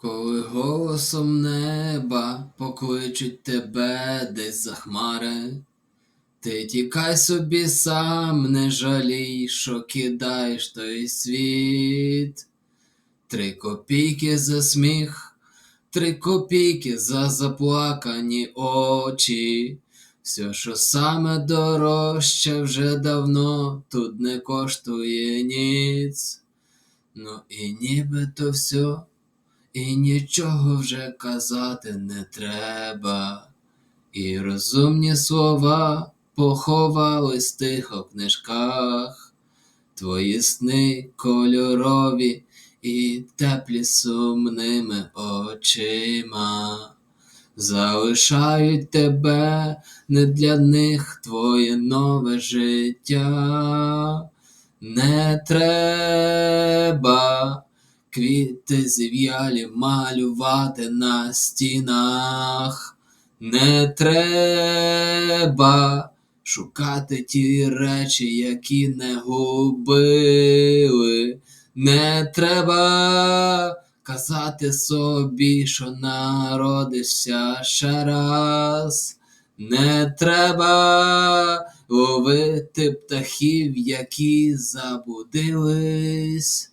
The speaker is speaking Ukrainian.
Коли голосом неба покличуть тебе десь за хмари, ти тікай собі сам, не жалій, що кидаєш той світ. Три копійки за сміх, три копійки за заплакані очі. Все, що саме дорожче, вже давно тут не коштує ніц. Ну і нібито все, і нічого вже казати не треба. І розумні слова поховались тихо в книжках. Твої сни кольорові і теплі сумними очима. Залишають тебе не для них твоє нове життя. Не треба квіти зів'ялі малювати на стінах. Не треба шукати ті речі, які не губили. Не треба казати собі, що народишся ще раз. Не треба ловити птахів, які забудились.